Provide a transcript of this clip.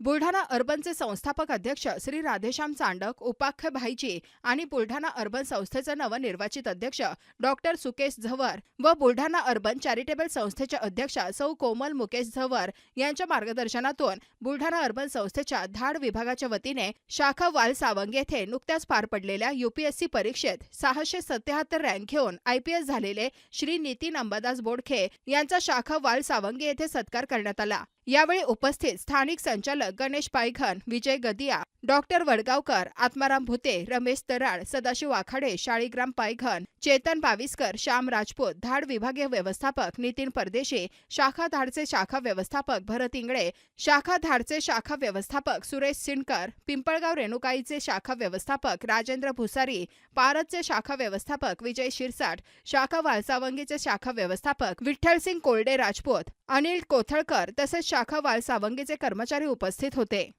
बुलढाणा अर्बनचे संस्थापक अध्यक्ष श्री राधेश्याम चांडक उपाख्य भाईजी आणि बुलढाणा अर्बन संस्थेचे नवनिर्वाचित अध्यक्ष डॉक्टर सुकेश झवर व बुलढाणा अर्बन चॅरिटेबल संस्थेच्या अध्यक्षा सौ कोमल मुकेश झवर यांच्या मार्गदर्शनातून बुलढाणा अर्बन संस्थेच्या धाड विभागाच्या वतीने शाखा वाल सावंग येथे नुकत्याच पार पडलेल्या युपीएससी परीक्षेत सहाशे सत्याहत्तर रँक घेऊन आयपीएस झालेले श्री नितीन अंबादास बोडखे यांचा शाखा वाल सावंगे येथे सत्कार करण्यात आला. यावेळी उपस्थित स्थानिक संचालक गणेश पायघन विजय गदिया डॉक्टर वडगावकर आत्माराम भुते रमेश तराळ सदाशिव आखाडे शाळीग्राम पायघन चेतन बाविस्कर श्याम राजपूत धाड विभागीय व्यवस्थापक नितीन परदेशी शाखा धाडचे शाखा व्यवस्थापक भरत इंगळे शाखा धाडचे शाखा व्यवस्थापक सुरेश सिंडकर पिंपळगाव रेणुकाईचे शाखा व्यवस्थापक राजेंद्र भुसारी पारदचे शाखा व्यवस्थापक विजय शिरसाट शाखा वालसावंगीचे शाखा व्यवस्थापक विठ्ठलसिंग कोल्डे राजपूत अनिल कोथळकर तसेच शाखा वालसावंगीचे कर्मचारी उपस्थित होते.